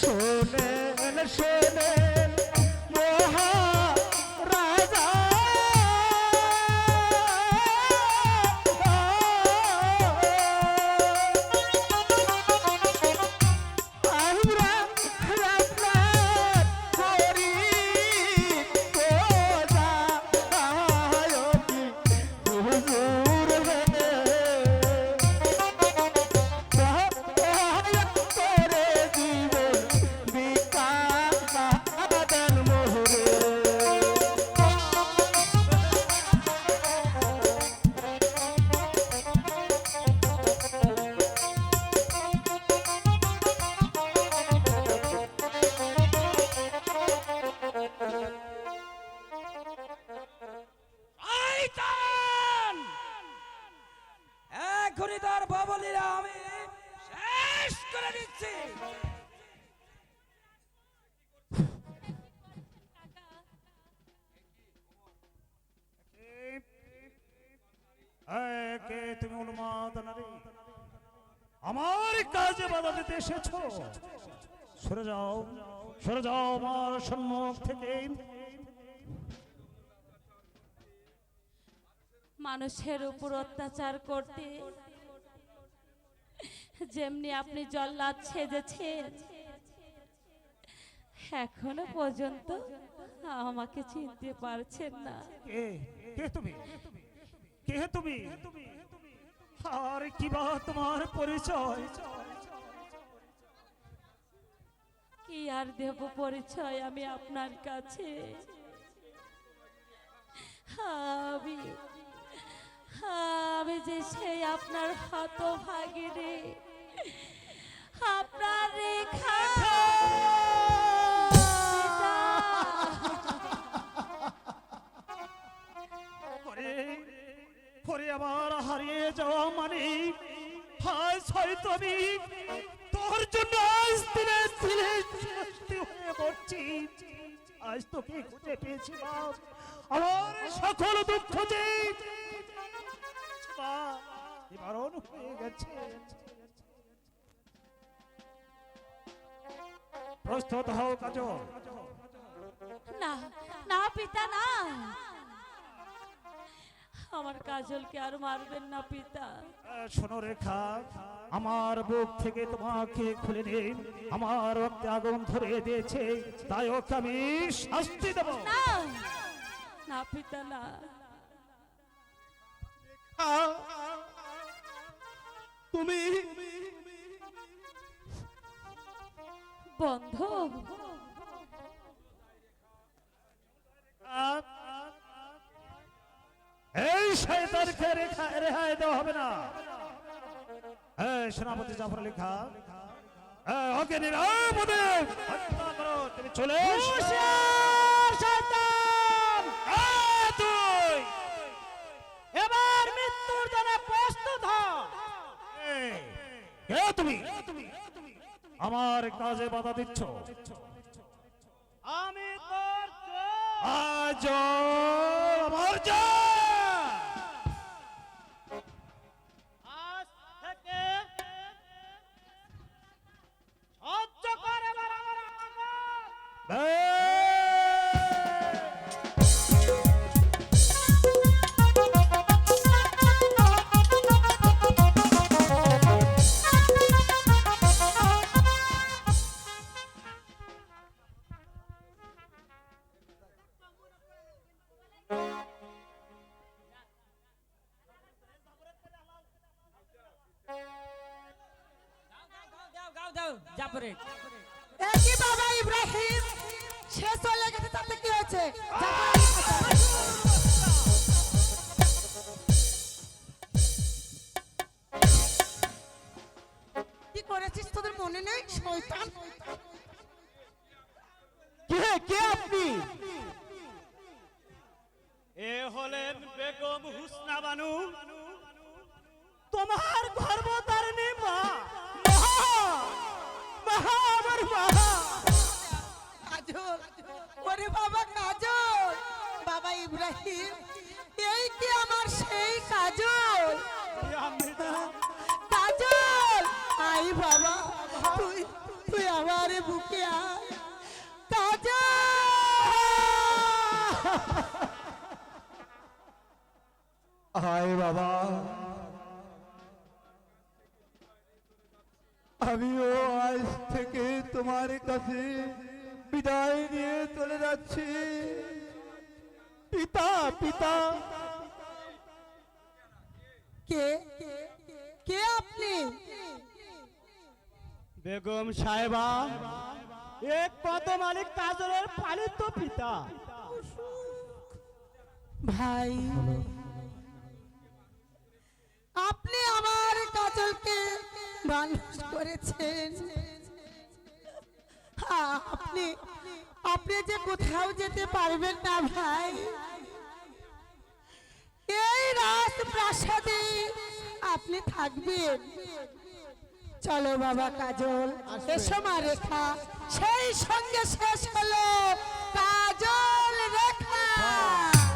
শোনেন শোনেন। আমি শেষ করে দিচ্ছি। কে তুমি উন্মাদ নারী? আমার কাজে বাধা দিতে এসেছ। সরে যাও সরে যাও আমার সম্মুখ থেকে। মানুষের উপর অত্যাচার করতে যেমনি আপনি জল্লাদ সেজেছেন এখনও পর্যন্ত আমাকে চিনতে পারছেন না। কে? কে তুমি? কে তুমি? আর কি বা তোমার পরিচয়? কি আর দেব পরিচয় আমি আপনার কাছে? আমি আমি যে সেই আপনার হত ভাগিরে আপনার রেখা আমার হারিয়ে যাওয়া মানে হয়তো আমি তোর জন্য আজ দিনে পড়ছি আজ তোকে খুঁজে পেয়েছি আমার সকল হয়ে গেছে। প্রস্তুত হও কাজল। না না পিতা না। আমার কাজলকে আর মারবেন না পিতা। শোনো রেখা আমার বুক থেকে তোমাকে খুলে নে আমার রক্তে আগুন ধরে দিয়েছে। তাই ওকে আমি শাস্তি দেব। না না পিতা না। তুমি বন্ধ এই শয়তানকে রেখা রেহাই দেওয়া হবে না। এই সেনাপতি জাফর লেখা। ওকে নিরাপদে হত্যা করো তুমি চলে। এবার মৃত্যুর জন্য প্রস্তুত হ। কে তুমি? আমার কাজে বাধা দিচ্ছ। আমি আজ আমার যা জাফরে। একই বাবা ইব্রাহিম সে চলে গেছে তাতে কি হয়েছে? কি করেছিস তোদের মনে নেই? শয়তান। কে কে আপনি? এ হলেন বেগম হুসনা বানু। তোমার গর্ভধারিণী কাজল বাবা কাজল। বাবা ইব্রাহিম, এই কি আমার সেই কাজল? কাজল, আই বাবা তুই আমারে বুকে আয়। কাজল! আয় বাবা। আমিও আজ থেকে তোমার কাছে বিদায় নিয়ে চলে যাচ্ছি। পিতা পিতা। কে? কে আপনি? বেগম সাহেবা এক পদ মালিক কাজলের পালিত পিতা। ভাই আপনি আমার কাজলকে মানুষ করেছেন। আপনি আপনি যে কোথাও যেতে পারবেন না ভাই। এই রাজপ্রাসাদে আপনি থাকবেন। চলো বাবা কাজল, এসো মা রেখা। সেই সঙ্গে শেষ হলো